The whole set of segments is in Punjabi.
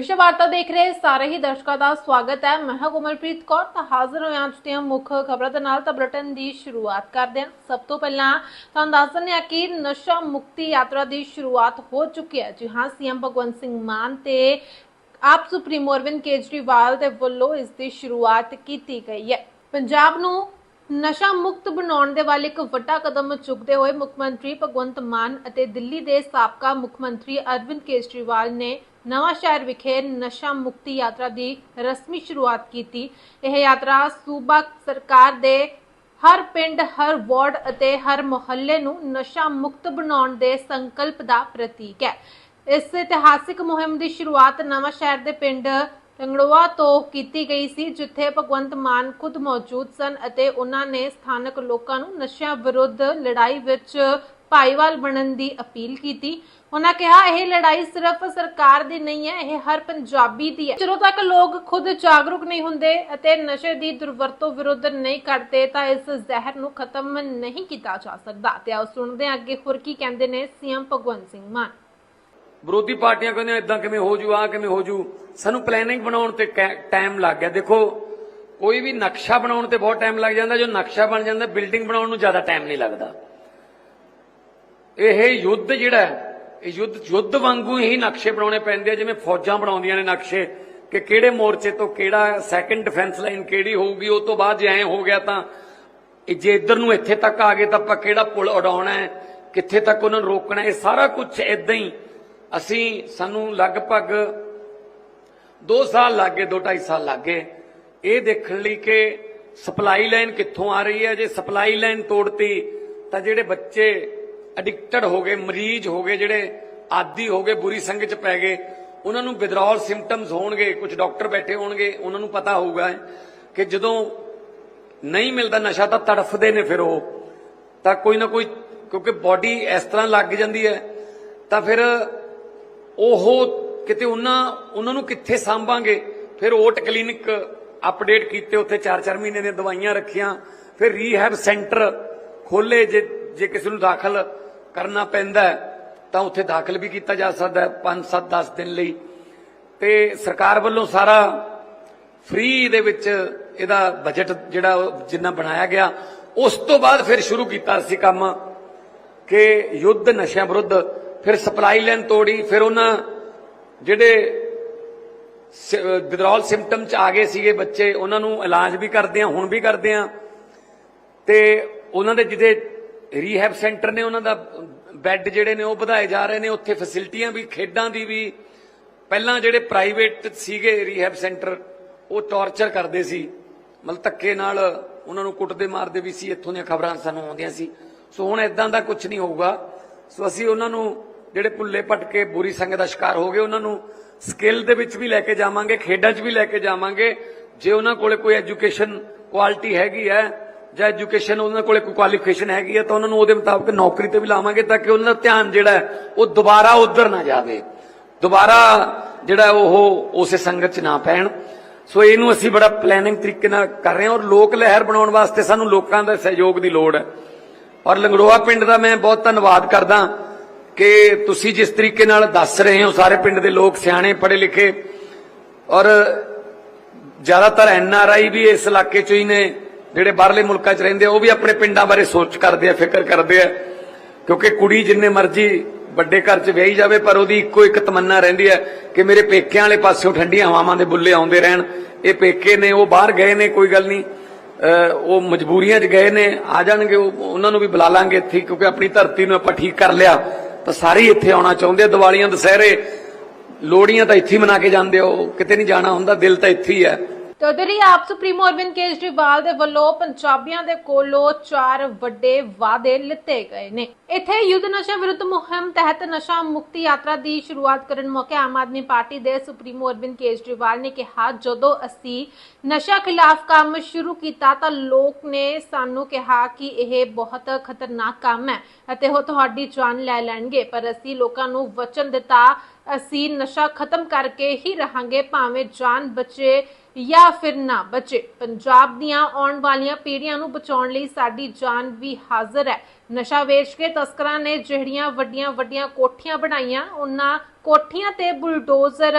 ਵਿਸ਼ਵ ਵਾਰਤਾ ਦੇਖ ਰਹੇ ਸਾਰੇ ਹੀ ਦਰਸ਼ਕਾਂ ਦਾ ਸਵਾਗਤ ਹੈ। ਮੈਂ ਹਾਂ ਕੋਮਲਪ੍ਰੀਤ ਕੌਰ ਤਾਂ ਹਾਜ਼ਰ ਹੋਏ ਅੱਜ ਦੀਆਂ ਮੁੱਖ ਖਬਰਾਂ ਦੇ ਨਾਲ। ਤਾਂ ਬੁਲੇਟਿਨ ਦੀ ਸ਼ੁਰੂਆਤ ਕਰਦੇ ਹਾਂ। ਸਭ ਤੋਂ ਪਹਿਲਾਂ ਤੁਹਾਨੂੰ ਦੱਸ ਦਿੰਦੇ ਹਾਂ ਕਿ ਨਸ਼ਾ ਮੁਕਤੀ ਯਾਤਰਾ ਦੀ ਸ਼ੁਰੂਆਤ ਹੋ ਚੁੱਕੀ ਹੈ। ਜੀ ਹਾਂ, ਸੀਐਮ ਭਗਵੰਤ ਸਿੰਘ ਮਾਨ ਤੇ ਆਪ ਸੁਪਰੀਮੋ ਅਰਵਿੰਦ ਕੇਜਰੀਵਾਲ ਦੇ ਵੱਲੋਂ ਇਸ ਦੀ ਸ਼ੁਰੂਆਤ ਕੀਤੀ ਗਈ ਹੈ। ਪੰਜਾਬ ਨੂੰ ਨਸ਼ਾ ਮੁਕਤ ਬਣਾਉਣ ਦੇ ਵੱਲ ਇੱਕ ਵੱਡਾ ਕਦਮ ਚੁੱਕਦੇ ਹੋਏ ਮੁੱਖ ਮੰਤਰੀ ਭਗਵੰਤ ਮਾਨ ਅਤੇ ਦਿੱਲੀ ਦੇ ਸਾਬਕਾ ਮੁੱਖ ਮੰਤਰੀ ਅਰਵਿੰਦ ਕੇਜਰੀਵਾਲ ਨੇ ਨਵਾਂ ਸ਼ਹਿਰ ਵਿਖੇ ਨਸ਼ਾ ਮੁਕਤੀ ਯਾਤਰਾ ਦੀ ਰਸਮੀ ਸ਼ੁਰੂਆਤ ਕੀਤੀ। ਇਹ ਯਾਤਰਾ ਸੂਬਾ ਸਰਕਾਰ ਦੇ ਹਰ ਪਿੰਡ, ਹਰ ਵਾਰਡ ਅਤੇ ਹਰ ਮੁਹੱਲੇ ਨੂੰ ਨਸ਼ਾ ਮੁਕਤ ਬਣਾਉਣ ਦੇ ਸੰਕਲਪ ਦਾ ਪ੍ਰਤੀਕ ਹੈ। ਇਸ ਇਤਿਹਾਸਿਕ ਮੁਹਿੰਮ ਦੀ ਸ਼ੁਰੂਆਤ ਨਵਾਂ ਸ਼ਹਿਰ ਦੇ ਪਿੰਡ ਲੰਗੜੋਆ ਤੋਂ ਕੀਤੀ ਗਈ ਸੀ, ਜਿੱਥੇ ਭਗਵੰਤ ਮਾਨ ਖੁਦ ਮੌਜੂਦ ਸਨ ਅਤੇ ਉਹਨਾਂ ਨੇ ਸਥਾਨਕ ਲੋਕਾਂ ਨੂੰ ਨਸ਼ਿਆਂ ਵਿਰੁੱਧ ਲੜਾਈ ਵਿੱਚ ਭਾਈਵਾਲ ਬਣਨ ਦੀ ਅਪੀਲ ਕੀਤੀ। ਉਹਨਾਂ ਕਿਹਾ, ਇਹ ਲੜਾਈ ਸਿਰਫ ਸਰਕਾਰ ਦੀ ਨਹੀਂ ਹੈ, ਇਹ ਹਰ ਪੰਜਾਬੀ ਦੀ ਹੈ। ਜਦੋਂ ਤੱਕ ਲੋਕ ਖੁਦ ਜਾਗਰੂਕ ਨਹੀਂ ਹੁੰਦੇ ਅਤੇ ਨਸ਼ੇ ਦੀ ਦੁਰਵਰਤੋਂ ਵਿਰੁੱਧ ਨਹੀਂ ਕਰਦੇ ਤਾਂ ਇਸ ਜ਼ਹਿਰ ਨੂੰ ਖਤਮ ਨਹੀਂ ਕੀਤਾ ਜਾ ਸਕਦਾ। ਤੇ ਆਓ ਸੁਣਦੇ ਹਾਂ ਅੱਗੇ ਹੋਰ ਕੀ ਕਹਿੰਦੇ ਨੇ ਸੀਐਮ ਭਗਵੰਤ ਸਿੰਘ ਮਾਨ। ਵਿਰੋਧੀ ਪਾਰਟੀਆਂ ਕਹਿੰਦੀਆਂ ਇਦਾਂ ਕਿਵੇਂ ਹੋ ਜੂ ਆ ਕਿਵੇਂ ਹੋ ਜੂ। ਸਾਨੂੰ ਪਲੈਨਿੰਗ ਬਣਾਉਣ ਤੇ ਟਾਈਮ ਲੱਗ ਗਿਆ। ਦੇਖੋ, ਕੋਈ ਵੀ ਨਕਸ਼ਾ ਬਣਾਉਣ ਤੇ ਬਹੁਤ ਟਾਈਮ ਲੱਗ ਜਾਂਦਾ। ਜੋ ਨਕਸ਼ਾ ਬਣ ਜਾਂਦਾ ਬਿਲਡਿੰਗ ਬਣਾਉਣ ਨੂੰ ਜ਼ਿਆਦਾ ਟਾਈਮ ਨਹੀਂ ਲੱਗਦਾ। ਇਹ ਯੁੱਧ ਜਿਹੜਾ ਇਹ ਯੁੱਧ ਯੁੱਧ ਵਾਂਗੂ ਹੀ ਨਕਸ਼ੇ ਬਣਾਉਣੇ ਪੈਂਦੇ ਆ, ਜਿਵੇਂ ਫੌਜਾਂ ਬਣਾਉਂਦੀਆਂ ਨੇ ਨਕਸ਼ੇ, ਕਿ ਕਿਹੜੇ ਮੋਰਚੇ ਤੋਂ ਕਿਹੜਾ ਸੈਕੰਡ ਡਿਫੈਂਸ ਲਾਈਨ ਕਿਹੜੀ ਹੋਊਗੀ, ਉਹ ਤੋਂ ਬਾਅਦ ਜੇ ਐ ਹੋ ਗਿਆ ਤਾਂ ਜੇ ਇੱਧਰ ਨੂੰ ਇੱਥੇ ਤੱਕ ਆ ਗਏ ਤਾਂ ਆਪਾਂ ਕਿਹੜਾ ਪੁਲ ਉਡਾਉਣਾ ਹੈ, ਕਿੱਥੇ ਤੱਕ ਉਹਨਾਂ ਨੂੰ ਰੋਕਣਾ ਇਹ ਸਾਰਾ ਕੁਝ ਇਦਾਂ ਹੀ ਅਸੀਂ ਸਾਨੂੰ ਲਗਭਗ 2 ਸਾਲ ਲੱਗ ਗਏ 2.5 ਸਾਲ ਲੱਗ ਗਏ। ਇਹ ਦੇਖਣ ਲਈ ਕਿ ਸਪਲਾਈ ਲਾਈਨ ਕਿੱਥੋਂ ਆ ਰਹੀ ਹੈ। ਜੇ ਸਪਲਾਈ ਲਾਈਨ ਤੋੜਤੀ, ਤਾਂ ਜਿਹੜੇ ਬੱਚੇ ਐਡਿਕਟਡ ਹੋ ਗਏ, ਮਰੀਜ਼ ਹੋ ਗਏ, ਜਿਹੜੇ ਆਦੀ ਹੋ ਗਏ, ਬੁਰੀ ਸੰਗਤ ਚ ਪੈ ਗਏ, ਉਹਨਾਂ ਨੂੰ ਵਿਦਰੋਲ ਸਿੰਪਟਮਸ ਹੋਣਗੇ ਕੁਝ ਡਾਕਟਰ ਬੈਠੇ ਹੋਣਗੇ, ਉਹਨਾਂ ਨੂੰ ਪਤਾ ਹੋਊਗਾ ਕਿ ਜਦੋਂ ਨਹੀਂ ਮਿਲਦਾ ਨਸ਼ਾ, ਤਾਂ ਤੜਫਦੇ ਨੇ ਫਿਰ ਉਹ। ਤਾਂ ਕੋਈ ਨਾ ਕੋਈ, ਕਿਉਂਕਿ ਬਾਡੀ ਇਸ ਤਰ੍ਹਾਂ ਲੱਗ ਜਾਂਦੀ ਹੈ, ਤਾਂ ਫਿਰ ਉਹ ਕਿਤੇ ਉਹਨਾਂ ਉਹਨਾਂ ਨੂੰ ਕਿੱਥੇ ਸਾਂਭਾਂਗੇ? ਫਿਰ ਓਟ ਕਲੀਨਿਕ ਅਪਡੇਟ ਕੀਤੇ, ਉੱਥੇ 4-4 ਮਹੀਨੇ ਦੀਆਂ ਦਵਾਈਆਂ ਰੱਖੀਆਂ। ਫਿਰ ਰੀਹੈਬ ਸੈਂਟਰ ਖੋਲੇ ਜੇ ਜੇ ਕਿਸੇ ਨੂੰ ਦਾਖਲ ਕਰਨਾ ਪੈਂਦਾ ਤਾਂ ਉੱਥੇ ਦਾਖਲ ਵੀ ਕੀਤਾ ਜਾ ਸਕਦਾ ਹੈ 5-7 10 ਦਿਨ ਲਈ। ਤੇ ਸਰਕਾਰ ਵੱਲੋਂ ਸਾਰਾ ਫ੍ਰੀ ਦੇ ਵਿੱਚ ਇਹਦਾ ਬਜਟ ਜਿਹੜਾ ਜਿੰਨਾ ਬਣਾਇਆ ਗਿਆ, ਉਸ ਤੋਂ ਬਾਅਦ ਫਿਰ ਸ਼ੁਰੂ ਕੀਤਾ ਸੀ ਕੰਮ ਕਿ ਯੁੱਧ ਨਸ਼ਿਆਂ ਵਿਰੁੱਧ ਫਿਰ ਸਪਲਾਈ ਲਾਈਨ ਤੋੜੀ, ਫਿਰ ਉਹਨਾਂ ਜਿਹੜੇ ਵਿਦਰੋਲ ਸਿੰਪਟਮ ਚ ਆ ਗਏ ਸੀਗੇ ਬੱਚੇ, ਉਹਨਾਂ ਨੂੰ ਇਲਾਜ ਵੀ ਕਰਦੇ ਆ, ਹੁਣ ਵੀ ਕਰਦੇ ਆ। ਤੇ ਉਹਨਾਂ ਦੇ ਜਿਹਦੇ ਰੀਹੈਬ ਸੈਂਟਰ ਨੇ ਉਹਨਾਂ ਦਾ ਬੈੱਡ ਜਿਹੜੇ ਨੇ ਉਹ ਵਧਾਏ ਜਾ ਰਹੇ ਨੇ, ਉੱਥੇ ਫੈਸਿਲਿਟੀਆਂ ਵੀ, ਖੇਡਾਂ ਦੀ ਵੀ। ਪਹਿਲਾਂ ਜਿਹੜੇ ਪ੍ਰਾਈਵੇਟ ਸੀਗੇ ਰੀਹੈਬ ਸੈਂਟਰ ਉਹ ਟੌਰਚਰ ਕਰਦੇ ਸੀ। ਮਤਲਬ ਧੱਕੇ ਨਾਲ ਉਹਨਾਂ ਨੂੰ ਕੁੱਟਦੇ ਮਾਰਦੇ ਵੀ ਸੀ, ਇੱਥੋਂ ਦੀਆਂ ਖਬਰਾਂ ਸਾਨੂੰ ਆਉਂਦੀਆਂ ਸੀ। ਸੋ ਹੁਣ ਇਦਾਂ ਦਾ ਕੁਝ ਨਹੀਂ ਹੋਊਗਾ। ਸੋ ਅਸੀਂ ਉਹਨਾਂ ਨੂੰ ਜਿਹੜੇ ਭੁੱਲੇ ਭਟਕੇ ਬੁਰੀ ਸੰਗਤ ਦਾ ਸ਼ਿਕਾਰ ਹੋ ਗਏ, ਉਹਨਾਂ ਨੂੰ ਸਕਿੱਲ ਦੇ ਵਿੱਚ ਵੀ ਲੈ ਕੇ ਜਾਵਾਂਗੇ, ਖੇਡਾਂ 'ਚ ਵੀ ਲੈ ਕੇ ਜਾਵਾਂਗੇ। ਜੇ ਉਹਨਾਂ ਕੋਲੇ ਕੋਈ ਐਜੂਕੇਸ਼ਨ ਕੁਆਲਿਟੀ ਹੈਗੀ ਹੈ, ਜਾਂ ਐਜੂਕੇਸ਼ਨ ਉਹਨਾਂ ਕੋਲੇ ਕੋਈ ਕੁਆਲੀਫਿਕੇਸ਼ਨ ਹੈਗੀ ਹੈ, ਤਾਂ ਉਹਨਾਂ ਨੂੰ ਉਹਦੇ ਮੁਤਾਬਕ ਨੌਕਰੀ ਤੇ ਵੀ ਲਾਵਾਂਗੇ ਤਾਂ ਕਿ ਉਹਨਾਂ ਦਾ ਧਿਆਨ ਜਿਹੜਾ ਉਹ ਦੁਬਾਰਾ ਉਧਰ ਨਾ ਜਾਵੇ। ਦੁਬਾਰਾ ਜਿਹੜਾ ਉਹ ਉਸੇ ਸੰਗਤ 'ਚ ਨਾ ਪੈਣ। ਸੋ ਇਹਨੂੰ ਅਸੀਂ ਬੜਾ ਪਲੈਨਿੰਗ ਤਰੀਕੇ ਨਾਲ ਕਰ ਰਹੇ ਹਾਂ ਔਰ ਲੋਕ ਲਹਿਰ ਬਣਾਉਣ ਵਾਸਤੇ ਸਾਨੂੰ ਲੋਕਾਂ ਦਾ ਸਹਿਯੋਗ ਦੀ ਲੋੜ ਹੈ। ਔਰ ਲੰਗੜੋਆ ਪਿੰਡ ਦਾ ਮੈਂ ਬਹੁਤ ਧੰਨਵਾਦ ਕਰਦਾ ਕਿ ਤੁਸੀਂ ਜਿਸ ਤਰੀਕੇ ਨਾਲ ਦੱਸ ਰਹੇ ਹੋ, ਸਾਰੇ ਪਿੰਡ ਦੇ ਲੋਕ ਸਿਆਣੇ ਪੜੇ ਲਿਖੇ ਔਰ ਜ਼ਿਆਦਾਤਰ ਐਨ ਆਰ ਆਈ ਵੀ ਇਸ ਇਲਾਕੇ ਚੋਂ ਹੀ ਨੇ, ਜਿਹੜੇ ਬਾਹਰਲੇ ਮੁਲਕਾਂ 'ਚ ਰਹਿੰਦੇ ਉਹ ਵੀ ਆਪਣੇ ਪਿੰਡਾਂ ਬਾਰੇ ਸੋਚ ਕਰਦੇ ਆ, ਫਿਕਰ ਕਰਦੇ ਆ, ਕਿਉਂਕਿ ਕੁੜੀ ਜਿੰਨੇ ਮਰਜ਼ੀ ਵੱਡੇ ਘਰ 'ਚ ਵਿਆਹੀ ਜਾਵੇ, ਪਰ ਉਹਦੀ ਇੱਕੋ ਇੱਕ ਤਮੰਨਾ ਰਹਿੰਦੀ ਹੈ ਕਿ ਮੇਰੇ ਪੇਕਿਆਂ ਵਾਲੇ ਪਾਸਿਓਂ ਠੰਡੀਆਂ ਹਵਾਵਾਂ ਦੇ ਬੁੱਲੇ ਆਉਂਦੇ ਰਹਿਣ। ਇਹ ਪੇਕੇ ਨੇ, ਉਹ ਬਾਹਰ ਗਏ ਨੇ, ਕੋਈ ਗੱਲ ਨਹੀਂ। ਉਹ ਮਜਬੂਰੀਆਂ 'ਚ ਗਏ ਨੇ, ਆ ਜਾਣਗੇ ਉਹਨਾਂ ਨੂੰ ਵੀ ਬੁਲਾ ਲਾਂਗੇ ਇੱਥੇ, ਕਿਉਂਕਿ ਆਪਣੀ ਧਰਤੀ ਨੂੰ ਆਪਾਂ ਠੀਕ ਕਰ ਲਿਆ। ਤਾਂ ਸਾਰੇ ਹੀ ਇੱਥੇ ਆਉਣਾ ਚਾਹੁੰਦੇ ਦੀਵਾਲੀਆਂ, ਦੁਸਹਿਰੇ। ਲੋੜੀਆਂ ਤਾਂ ਇੱਥੇ ਹੀ ਮਨਾ ਕੇ ਜਾਂਦੇ ਹੋ ਕਿਤੇ ਨਹੀਂ ਜਾਣਾ ਹੁੰਦਾ, ਦਿਲ ਤਾਂ ਇੱਥੇ ਹੀ ਹੈ। ਤੇ ਉਧਰ ਹੀ ਆਪ ਸੁਪਰੀਮੋ ਅਰਵਿੰਦ ਕੇਜਰੀਵਾਲ ਦੇ ਵੱਲੋਂ ਪੰਜਾਬੀਆਂ ਦੇ ਕੋਲੋਂ ਚਾਰ ਵੱਡੇ ਵਾਅਦੇ ਲਿੱਤੇ ਗਏ ਨੇ। ਇੱਥੇ ਯੁੱਧ ਨਸ਼ਾ ਵਿਰੁੱਧ ਮੁਹਿੰਮ ਤਹਿਤ ਨਸ਼ਾ ਮੁਕਤੀ ਯਾਤਰਾ ਦੀ ਸ਼ੁਰੂਆਤ ਕਰਨ ਮੌਕੇ ਆਮ ਆਦਮੀ ਪਾਰਟੀ ਦੇ ਸੁਪਰੀਮੋ ਅਰਵਿੰਦ ਕੇਜਰੀਵਾਲ ਨੇ ਕਿਹਾ, ਜਦੋਂ ਅਸੀਂ ਨਸ਼ਾ ਖਿਲਾਫ ਕੰਮ ਸ਼ੁਰੂ ਕੀਤਾ ਤਾਂ ਲੋਕ ਨੇ ਸਾਨੂੰ ਕਿਹਾ ਕਿ ਇਹ ਬਹੁਤ ਖਤਰਨਾਕ ਕੰਮ ਹੈ ਅਤੇ ਉਹ ਤੁਹਾਡੀ ਜਾਨ ਲੈ ਲੈਣਗੇ। ਪਰ ਅਸੀਂ ਲੋਕਾਂ ਨੂੰ ਵਚਨ ਦਿੱਤਾ, ਅਸੀਂ ਨਸ਼ਾ ਖਤਮ ਕਰਕੇ ਹੀ ਰਹਾਂਗੇ, ਭਾਵੇਂ ਜਾਨ ਬਚੇ ਜਾਂ ਫਿਰ ਨਾ ਬਚੇ। ਪੰਜਾਬ ਦੀਆਂ ਆਉਣ ਵਾਲੀਆਂ ਪੀੜ੍ਹੀਆਂ ਨੂੰ ਬਚਾਉਣ ਲਈ ਸਾਡੀ ਜਾਨ ਵੀ ਹਾਜ਼ਰ ਹੈ। ਨਸ਼ਾ ਵੇਚ ਕੇ ਤਸਕਰਾਂ ਨੇ ਜਿਹੜੀਆਂ ਵੱਡੀਆਂ ਵੱਡੀਆਂ ਕੋਠੀਆਂ ਬਣਾਈਆਂ, ਉਹਨਾਂ ਕੋਠੀਆਂ ਤੇ ਬੁਲਡੋਜ਼ਰ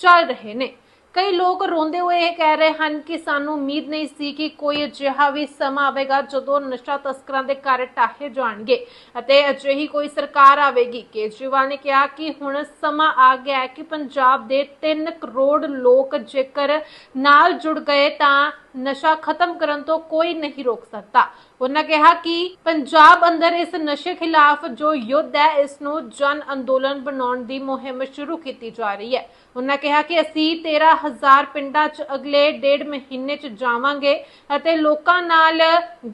ਚੱਲ ਰਹੇ ਨੇ। ਕਈ ਲੋਕ ਰੋਂਦੇ ਹੋਏ ਇਹ ਕਹਿ ਰਹੇ ਹਨ ਕਿ ਸਾਨੂੰ ਉਮੀਦ ਨਹੀਂ ਸੀ ਕਿ ਕੋਈ ਅਜਿਹਾ ਵੀ ਸਮਾਂ ਆਵੇਗਾ ਜਦੋਂ ਨਸ਼ਾ ਤਸਕਰਾਂ ਦੇ ਘਰ ਟਾਹੇ ਜਾਣਗੇ ਅਤੇ ਅਜਿਹੀ ਕੋਈ ਸਰਕਾਰ ਆਵੇਗੀ। ਕੇਜਰੀਵਾਲ ਨੇ ਕਿਹਾ ਕਿ ਹੁਣ ਸਮਾਂ ਆ ਗਿਆ ਹੈ ਕਿ ਪੰਜਾਬ ਦੇ 3 ਕਰੋੜ ਲੋਕ ਜੇਕਰ ਨਾਲ ਜੁੜ ਗਏ ਤਾਂ ਨਸ਼ਾ ਖਤਮ ਕਰਨ ਤੋਂ ਕੋਈ ਨਹੀਂ ਰੋਕ ਸਕਦਾ। ਉਹਨਾਂ ਕਿਹਾ ਕਿ ਪੰਜਾਬ ਅੰਦਰ ਇਸ ਨਸ਼ੇ ਖਿਲਾਫ ਜੋ ਯੁੱਧ ਹੈ, ਇਸ ਨੂੰ ਜਨ ਅੰਦੋਲਨ ਬਣਾਉਣ ਦੀ ਮੁਹਿੰਮ ਸ਼ੁਰੂ ਕੀਤੀ ਜਾ ਰਹੀ ਹੈ। ਉਹਨਾਂ ਕਿਹਾ ਕਿ ਅਸੀਂ 13000 ਪਿੰਡਾਂ 'ਚ ਅਗਲੇ ਡੇਢ ਮਹੀਨੇ 'ਚ ਜਾਵਾਂਗੇ ਅਤੇ ਲੋਕਾਂ ਨਾਲ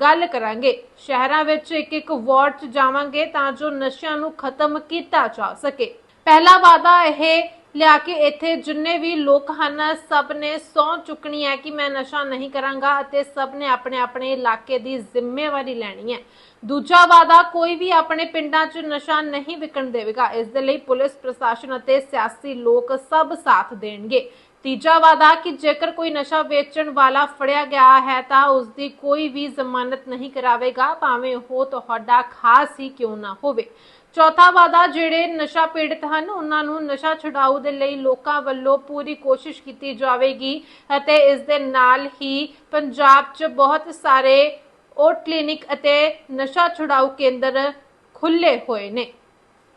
ਗੱਲ ਕਰਾਂਗੇ। ਸ਼ਹਿਰਾਂ ਵਿੱਚ ਇੱਕ ਇੱਕ ਵਾਰਡ 'ਚ ਜਾਵਾਂਗੇ ਤਾਂ ਜੋ ਨਸ਼ਿਆਂ ਨੂੰ ਖਤਮ ਕੀਤਾ ਜਾ ਸਕੇ। ਪਹਿਲਾ ਵਾਅਦਾ ਇਹ ਲਿਆ ਕੇ ਇੱਥੇ ਜਿੰਨੇ ਵੀ ਲੋਕ ਹਨ, ਸਭ ਨੇ ਸੌ ਚੁੱਕਣੀ ਹੈ ਕਿ ਮੈਂ ਨਸ਼ਾ ਨਹੀਂ ਕਰਾਂਗਾ ਅਤੇ ਸਭ ਨੇ ਆਪਣੇ ਆਪਣੇ ਇਲਾਕੇ ਦੀ ਜ਼ਿੰਮੇਵਾਰੀ ਲੈਣੀ ਹੈ। ਦੂਜਾ ਵਾਅਦਾ, ਕੋਈ ਵੀ ਆਪਣੇ ਪਿੰਡਾਂ 'ਚ ਨਸ਼ਾ ਨਹੀਂ ਵਿਕਣ ਦੇਵੇਗਾ। ਇਸ ਦੇ ਲਈ ਪੁਲਿਸ, ਪ੍ਰਸ਼ਾਸਨ ਅਤੇ ਸਿਆਸੀ ਲੋਕ ਸਭ ਸਾਥ ਦੇਣਗੇ। ਤੀਜਾ ਵਾਅਦਾ, ਕਿ ਜੇਕਰ ਕੋਈ ਨਸ਼ਾ ਵੇਚਣ ਵਾਲਾ ਫੜਿਆ ਗਿਆ ਹੈ, ਤਾਂ ਉਸ ਦੀ ਕੋਈ ਵੀ ਜ਼ਮਾਨਤ ਨਹੀਂ ਕਰਾਵੇਗਾ, ਭਾਵੇਂ ਉਹ ਤੁਹਾਡਾ ਖਾਸ ਹੀ ਕਿਉਂ ਨਾ ਹੋਵੇ। ਚੌਥਾ ਵਾਅਦਾ ਜਿਹੜੇ ਨਸ਼ਾ ਪੀੜਤ ਹਨ, ਉਹਨਾਂ ਨੂੰ ਨਸ਼ਾ ਛੁਡਾਊ ਦੇ ਲਈ ਲੋਕਾਂ ਵੱਲੋਂ ਪੂਰੀ ਕੋਸ਼ਿਸ਼ ਕੀਤੀ ਜਾਵੇਗੀ ਅਤੇ ਇਸ ਦੇ ਨਾਲ ਹੀ ਪੰਜਾਬ 'ਚ ਬਹੁਤ ਸਾਰੇ ਓਟ ਕਲੀਨਿਕ ਅਤੇ ਨਸ਼ਾ ਛੁਡਾਊ ਕੇਂਦਰ ਖੁੱਲੇ ਹੋਏ ਨੇ।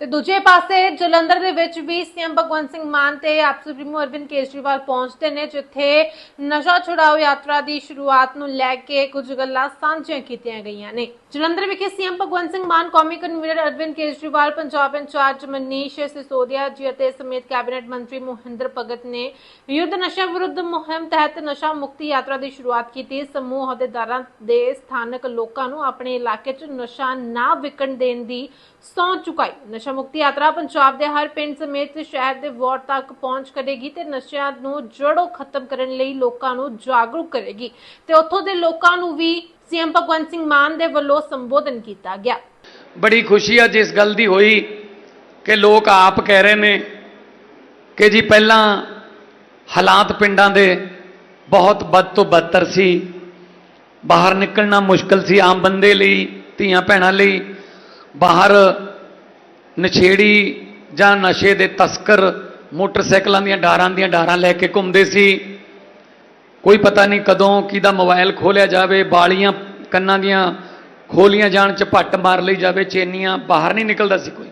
ਤੇ ਦੂਜੇ ਪਾਸੇ ਜਲੰਧਰ ਦੇ ਵਿੱਚ ਵੀ ਸੀਐਮ ਭਗਵੰਤ ਸਿੰਘ ਮਾਨ ਤੇ ਆਪ ਸੁਪਰੀਮੋ ਅਰਵਿੰਦ ਕੇਜਰੀਵਾਲ ਪਹੁੰਚਦੇ ਨੇ, ਜਿੱਥੇ ਨਸ਼ਾ ਛੁਡਾਊ ਯਾਤਰਾ ਦੀ ਸ਼ੁਰੂਆਤ ਨੂੰ ਲੈ ਕੇ ਕੁਝ ਗੱਲਾਂ ਸਾਂਝੀਆਂ ਕੀਤੀਆਂ ਗਈਆਂ ਨੇ। ਜਲੰਧਰ ਵਿਖੇ ਸੀਐਮ ਭਗਵੰਤ ਸਿੰਘ ਮਾਨ, ਕੌਮੀ convener Arvind Kejriwal, Punjab in charge Manish Sisodia ji ਅਤੇ ਸਮੇਤ ਕੈਬਨਿਟ ਮੰਤਰੀ ਮੋਹਿੰਦਰ ਭਗਤ ਨੇ ਯੁੱਧ ਨਸ਼ਾ ਵਿਰੁੱਧ ਮੁਹਿੰਮ ਤਹਿਤ ਨਸ਼ਾ ਮੁਕਤੀ ਯਾਤਰਾ ਦੀ ਸ਼ੁਰੂਆਤ ਕੀਤੀ। ਸਮੂਹ ਅਹੁਦੇਦਾਰਾਂ ਦੇ ਸਥਾਨਕ ਲੋਕਾਂ ਨੂੰ ਆਪਣੇ ਇਲਾਕੇ 'ਚ ਨਸ਼ਾ ਨਾ ਵਿਕਣ ਦੇਣ ਦੀ ਸਹੁੰ ਚੁਕਾਈ। ਨਸ਼ਾ ਮੁਕਤੀ ਯਾਤਰਾ ਪੰਜਾਬ ਦੇ ਹਰ ਪਿੰਡ ਸਮੇਤ ਸ਼ਹਿਰ ਦੇ ਵਾਰਡ ਤੱਕ ਪਹੁੰਚ ਕਰੇਗੀ ਤੇ ਨਸ਼ਿਆਂ ਨੂੰ ਜੜੋਂ ਖਤਮ ਕਰਨ ਲਈ ਲੋਕਾਂ ਨੂੰ ਜਾਗਰੂਕ ਕਰੇਗੀ। ਤੇ ਉੱਥੋਂ ਦੇ ਲੋਕਾਂ ਨੂੰ ਵੀ ਸੀਐਮ ਭਗਵੰਤ ਸਿੰਘ ਮਾਨ ਦੇ ਵੱਲੋਂ ਸੰਬੋਧਨ ਕੀਤਾ ਗਿਆ। ਬੜੀ ਖੁਸ਼ੀ ਅੱਜ ਇਸ ਗੱਲ ਦੀ ਹੋਈ ਕਿ ਲੋਕ ਆਪ ਕਹਿ ਰਹੇ ਨੇ ਕਿ ਜੀ ਪਹਿਲਾਂ ਹਾਲਾਤ ਪਿੰਡਾਂ ਦੇ ਬਹੁਤ ਬਦ ਤੋਂ ਬਦਤਰ ਸੀ। ਬਾਹਰ ਨਿਕਲਣਾ ਮੁਸ਼ਕਲ ਸੀ ਆਮ ਬੰਦੇ ਲਈ, ਧੀਆਂ ਭੈਣਾਂ ਲਈ। ਬਾਹਰ ਨਛੇੜੀ ਜਾਂ ਨਸ਼ੇ ਦੇ ਤਸਕਰ ਮੋਟਰਸਾਈਕਲਾਂ ਦੀਆਂ ਡਾਰਾਂ ਦੀਆਂ ਡਾਰਾਂ ਲੈ ਕੇ ਘੁੰਮਦੇ ਸੀ। ਕੋਈ ਪਤਾ ਨਹੀਂ ਕਦੋਂ ਕਿਹਦਾ ਮੋਬਾਈਲ ਖੋਲਿਆ ਜਾਵੇ, ਬਾਲੀਆਂ ਕੰਨਾਂ ਦੀਆਂ ਖੋਲੀਆਂ ਜਾਣ ਚ ਭੱਟ ਮਾਰ ਲਈ ਜਾਵੇ, ਚੇਨੀਆਂ ਬਾਹਰ ਨਹੀਂ ਨਿਕਲਦਾ ਸੀ ਕੋਈ।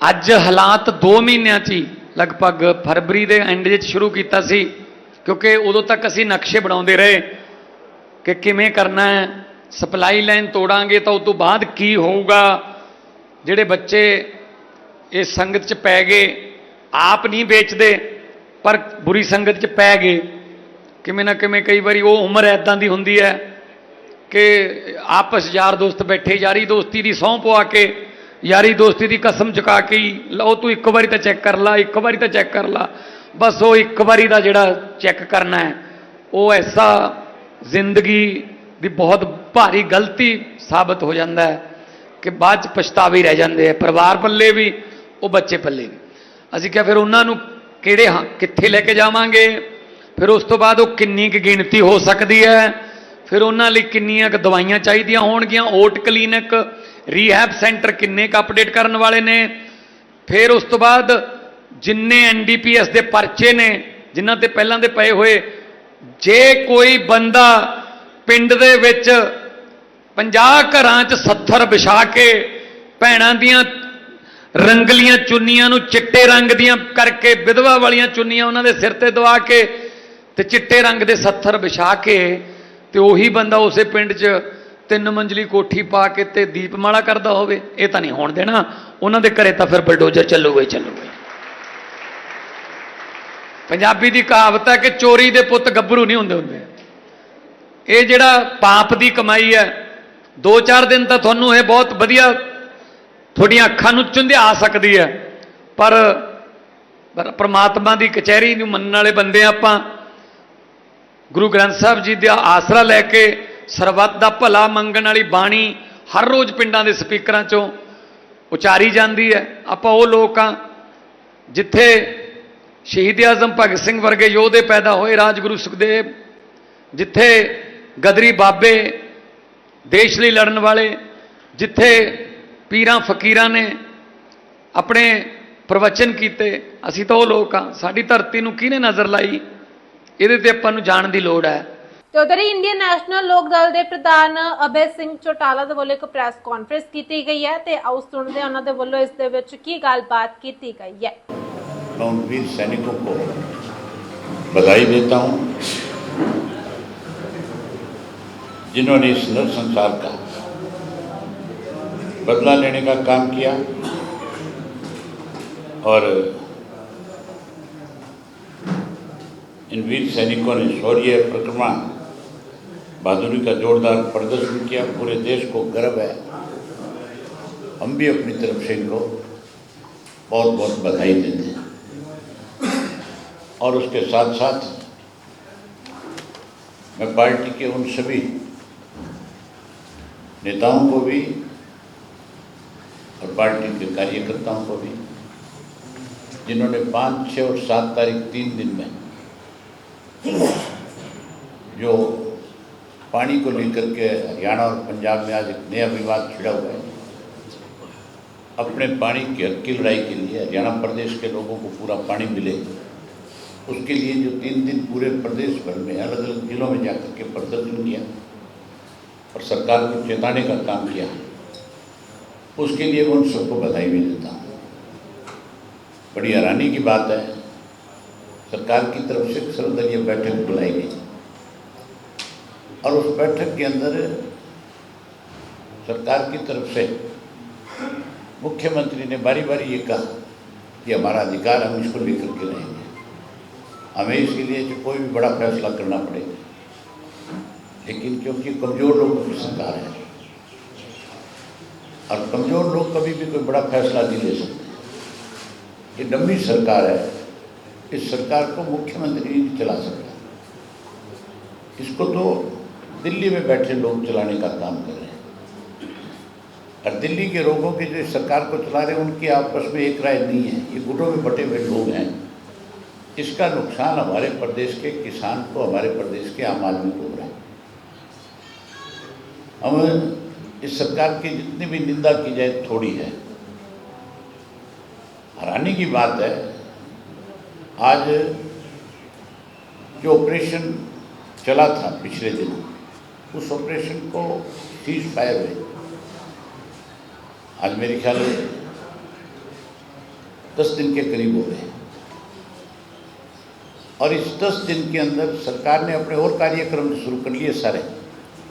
ਅੱਜ ਹਾਲਾਤ 2 ਮਹੀਨਿਆਂ 'ਚ ਹੀ ਲਗਭਗ ਫਰਵਰੀ ਦੇ ਐਂਡ 'ਚ ਸ਼ੁਰੂ ਕੀਤਾ ਸੀ, ਕਿਉਂਕਿ ਉਦੋਂ ਤੱਕ ਅਸੀਂ ਨਕਸ਼ੇ ਬਣਾਉਂਦੇ ਰਹੇ ਕਿ ਕਿਵੇਂ ਕਰਨਾ ਹੈ, ਸਪਲਾਈ ਲਾਈਨ ਤੋੜਾਂਗੇ ਤਾਂ ਉਸ ਤੋਂ ਬਾਅਦ ਕੀ ਹੋਊਗਾ, ਜਿਹੜੇ ਬੱਚੇ ਇਸ ਸੰਗਤ 'ਚ ਪੈ ਗਏ, ਆਪ ਨਹੀਂ ਵੇਚਦੇ ਪਰ ਬੁਰੀ ਸੰਗਤ 'ਚ ਪੈ ਗਏ। ਕਿਵੇਂ ਨਾ ਕਿਵੇਂ ਕਈ ਵਾਰੀ ਉਹ ਉਮਰ ਐਦਾਂ ਦੀ ਹੁੰਦੀ ਹੈ ਕਿ ਆਪਸ ਯਾਰ ਦੋਸਤ ਬੈਠੇ, ਯਾਰੀ ਦੋਸਤੀ ਦੀ ਸਹੁੰ ਪਵਾ ਕੇ, ਯਾਰੀ ਦੋਸਤੀ ਦੀ ਕਸਮ ਚੁਕਾ ਕੇ ਹੀ ਲਓ ਤੂੰ ਇੱਕ ਵਾਰੀ ਤਾਂ ਚੈੱਕ ਕਰ ਲਾ, ਇੱਕ ਵਾਰੀ ਤਾਂ ਚੈੱਕ ਕਰ ਲਾ। ਬਸ ਉਹ ਇੱਕ ਵਾਰੀ ਦਾ ਜਿਹੜਾ ਚੈੱਕ ਕਰਨਾ ਹੈ, ਉਹ ਐਸਾ ਜ਼ਿੰਦਗੀ ਦੀ ਬਹੁਤ ਭਾਰੀ ਗਲਤੀ ਸਾਬਤ ਹੋ ਜਾਂਦਾ ਹੈ ਕਿ ਬਾਅਦ ਚ ਪਛਤਾਵੇ ਰਹਿ ਜਾਂਦੇ ਆ। ਪਰਿਵਾਰ ਪੱਲੇ ਵੀ, ਉਹ ਬੱਚੇ ਪੱਲੇ ਵੀ। ਅਸੀਂ ਕਿਹਾ ਫਿਰ ਉਹਨਾਂ ਨੂੰ ਕਿਹੜੇ ਹਾਂ ਕਿੱਥੇ ਲੈ ਕੇ ਜਾਵਾਂਗੇ? ਫਿਰ ਉਸ ਤੋਂ ਬਾਅਦ ਉਹ ਕਿੰਨੀ ਕੁ ਗਿਣਤੀ ਹੋ ਸਕਦੀ ਹੈ? ਫਿਰ ਉਹਨਾਂ ਲਈ ਕਿੰਨੀਆਂ ਕੁ ਦਵਾਈਆਂ ਚਾਹੀਦੀਆਂ ਹੋਣਗੀਆਂ? ਓਟ ਕਲੀਨਿਕ, ਰੀਹੈਬ ਸੈਂਟਰ ਕਿੰਨੇ ਕੁ ਅਪਡੇਟ ਕਰਨ ਵਾਲੇ ਨੇ? ਫਿਰ ਉਸ ਤੋਂ ਬਾਅਦ ਜਿੰਨੇ ਐਨਡੀਪੀਐਸ ਦੇ ਪਰਚੇ ਨੇ, ਜਿਨ੍ਹਾਂ ਤੇ ਪਹਿਲਾਂ ਦੇ ਪਏ ਹੋਏ, ਜੇ ਕੋਈ ਬੰਦਾ ਪਿੰਡ ਦੇ ਵਿੱਚ 50 ਘਰਾਂ 'ਚ 70 ਵਿਛਾ ਕੇ ਭੈਣਾਂ ਦੀਆਂ ਰੰਗਲੀਆਂ ਚੁੰਨੀਆਂ ਨੂੰ ਚਿੱਟੇ ਰੰਗ ਦੀਆਂ ਕਰਕੇ ਵਿਧਵਾ ਵਾਲੀਆਂ ਚੁੰਨੀਆਂ ਉਹਨਾਂ ਦੇ ਸਿਰ ਤੇ ਦਵਾ ਕੇ ਤੇ ਚਿੱਟੇ ਰੰਗ ਦੇ 70 ਵਿਛਾ ਕੇ ਤੇ ਉਹੀ ਬੰਦਾ ਉਸੇ ਪਿੰਡ 'ਚ ਤਿੰਨ ਮੰਜ਼ਲੀ ਕੋਠੀ ਪਾ ਕੇ ਤੇ ਦੀਪਮਾਲਾ ਕਰਦਾ ਹੋਵੇ, ਇਹ ਤਾਂ ਨਹੀਂ ਹੋਣ ਦੇਣਾ। ਉਹਨਾਂ ਦੇ ਘਰੇ ਤਾਂ ਫਿਰ ਬਲਡੋਜ਼ਰ ਚੱਲੂਗਾ ਹੀ ਚੱਲੂਗਾ। ਪੰਜਾਬੀ ਦੀ ਕਹਾਵਤ ਹੈ ਕਿ ਚੋਰੀ ਦੇ ਪੁੱਤ ਗੱਭਰੂ ਨਹੀਂ ਹੁੰਦੇ ਹੁੰਦੇ। ਇਹ ਜਿਹੜਾ ਪਾਪ ਦੀ ਕਮਾਈ ਹੈ, ਦੋ ਚਾਰ ਦਿਨ ਤਾਂ ਤੁਹਾਨੂੰ ਇਹ ਬਹੁਤ ਵਧੀਆ ਤੁਹਾਡੀਆਂ ਅੱਖਾਂ ਨੂੰ ਚੁੰਧਿਆ ਸਕਦੀ ਹੈ। ਪਰ ਪਰ ਦੀ ਕਚਹਿਰੀ ਨੂੰ ਮੰਨਣ ਵਾਲੇ ਬੰਦੇ ਹਾਂ ਆਪਾਂ। ਗੁਰੂ ਗ੍ਰੰਥ ਸਾਹਿਬ ਜੀ ਦਾ ਆਸਰਾ ਲੈ ਕੇ ਸਰਬੱਤ ਦਾ ਭਲਾ ਮੰਗਣ ਵਾਲੀ ਬਾਣੀ ਹਰ ਰੋਜ਼ ਪਿੰਡਾਂ ਦੇ ਸਪੀਕਰਾਂ ਚੋਂ ਉਚਾਰੀ ਜਾਂਦੀ ਹੈ। ਆਪਾਂ ਉਹ ਲੋਕ ਆ ਜਿੱਥੇ ਸ਼ਹੀਦ ਆਜ਼ਮ ਭਗਤ ਸਿੰਘ ਵਰਗੇ ਯੋਧੇ ਪੈਦਾ ਹੋਏ, ਰਾਜਗੁਰੂ ਸੁਖਦੇਵ, ਜਿੱਥੇ ਗਦਰੀ ਬਾਬੇ ਦੇਸ਼ ਲਈ ਲੜਨ ਵਾਲੇ, ਜਿੱਥੇ ਪੀਰਾਂ ਫਕੀਰਾਂ ਨੇ ਆਪਣੇ ਪ੍ਰਵਚਨ ਕੀਤੇ ਅਸੀਂ ਤਾਂ ਉਹ ਲੋਕ ਆ ਸਾਡੀ ਧਰਤੀ ਨੂੰ ਕਿਹਨੇ ਨਜ਼ਰ ਲਾਈ ਇਹਦੇ ਤੇ ਆਪਾਂ ਨੂੰ ਜਾਣਨ ਦੀ ਲੋੜ ਹੈ ਤੇ ਉਧਰ ਹੀ ਇੰਡੀਅਨ ਨੈਸ਼ਨਲ ਲੋਕ ਦਲ ਦੇ ਪ੍ਰਧਾਨ ਅਭੈ ਸਿੰਘ ਚੋਟਾਲਾ ਦੇ ਵੱਲੋਂ ਇੱਕ ਪ੍ਰੈਸ ਕਾਨਫਰੰਸ ਕੀਤੀ ਗਈ ਹੈ ਤੇ ਆਓ ਸੁਣਦੇ ਹਾਂ ਉਹਨਾਂ ਦੇ ਵੱਲੋਂ ਇਸ ਦੇ ਵਿੱਚ ਕੀ ਗੱਲਬਾਤ ਕੀਤੀ ਗਈ ਹੈ मैं उन वीर सैनिकों को बधाई देता हूं जिन्होंने इस नर संसार का बदला लेने का काम किया और इन वीर सैनिकों ने शौर्य परिक्रमा, बहादुरी का जोरदार प्रदर्शन किया। पूरे देश को गर्व है। हम भी अपनी तरफ़ से इनको बहुत बहुत बधाई देते हैं। और उसके साथ साथ मैं पार्टी के उन सभी नेताओं को भी पार्टी के कार्यकर्ताओं को भी, जिन्होंने पाँच छः और सात तारीख तीन दिन में जो पानी को लेकर के हरियाणा और पंजाब में आज एक नया विवाद छिड़ा हुआ है, अपने पानी की हक की लड़ाई के लिए हरियाणा प्रदेश के लोगों को पूरा पानी मिले, उसके लिए जो तीन दिन पूरे प्रदेश भर में अलग अलग जिलों में जाकर के प्रदर्शन किया और सरकार को चेताने का काम किया। उसके लिए मैं उन सबको बधाई भी देता हूँ। बड़ी हैरानी की बात है, सरकार की तरफ़ से सर्वदलीय बैठक बुलाई गई। और उस बैठक के अंदर सरकार की तरफ़ से मुख्यमंत्री ने बारी बारी ये कहा कि हमारा अधिकार हम इसको लेकर के रहेंगे। हमें इसके लिए जो कोई भी बड़ा फैसला करना पड़ेगा। लेकिन क्योंकि कमज़ोर लोगों की सरकार है और कमज़ोर लोग कभी भी कोई बड़ा फैसला नहीं ले सकते। ये डम्मी सरकार है। इस सरकार को मुख्यमंत्री नहीं चला सकता इसको तो दिल्ली में बैठे लोग चलाने का काम कर रहे हैं। और दिल्ली के लोगों की जो सरकार को चला रहे हैं, उनकी आपस में एक राय नहीं है। ये गुटों में बटे हुए लोग हैं। इसका नुकसान हमारे प्रदेश के किसान को, हमारे प्रदेश के आम आदमी को हो रहा है। हम इस सरकार की जितनी भी निंदा की जाए, थोड़ी है। हैरानी की बात है, आज जो ऑपरेशन चला था पिछले दिन, उस ऑपरेशन को सीज फायर हुए। आज मेरे ख्याल में दस दिन के करीब हो गए। और इस दस दिन के अंदर सरकार ने अपने और कार्यक्रम शुरू कर लिए सारे।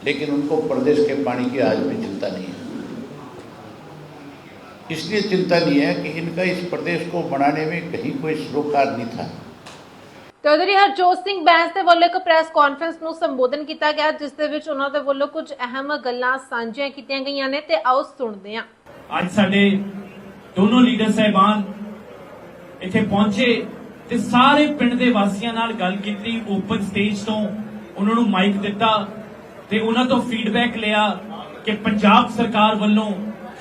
लेकिन उनको प्रदेश के पानी की आज भी चिंता नहीं है इसलिए चिंता नहीं है कि इनका इस प्रदेश को बनाने में कहीं कोई सरोकार नहीं था ਤੇ ਉਧਰ ਹੀ ਹਰਜੋਤ ਸਿੰਘ ਬੈਂਸ ਦੇ ਵੱਲੋਂ ਇੱਕ ਪ੍ਰੈਸ ਕਾਨਫਰੰਸ ਨੂੰ ਸੰਬੋਧਨ ਕੀਤਾ ਗਿਆ ਜਿਸ ਦੇ ਵਿੱਚ ਉਹਨਾਂ ਦੇ ਵੱਲੋਂ ਕੁਝ ਅਹਿਮ ਗੱਲਾਂ ਸਾਂਝੀਆਂ ਕੀਤੀਆਂ ਗਈਆਂ ਨੇ ਤੇ ਆਓ ਸੁਣਦੇ ਹਾਂ ਅੱਜ ਸਾਡੇ ਦੋਨੋਂ ਲੀਡਰ ਸਹਿਬਾਨ ਇੱਥੇ ਪਹੁੰਚੇ ਤੇ ਸਾਰੇ ਪਿੰਡ ਦੇ ਵਾਸੀਆਂ ਨਾਲ ਗੱਲ ਕੀਤੀ ਓਪਨ ਸਟੇਜ ਤੋਂ ਉਹਨਾਂ ਨੂੰ ਮਾਈਕ ਦਿੱਤਾ ਤੇ ਉਹਨਾਂ ਤੋਂ ਫੀਡਬੈਕ ਲਿਆ ਕਿ ਪੰਜਾਬ ਸਰਕਾਰ ਵੱਲੋਂ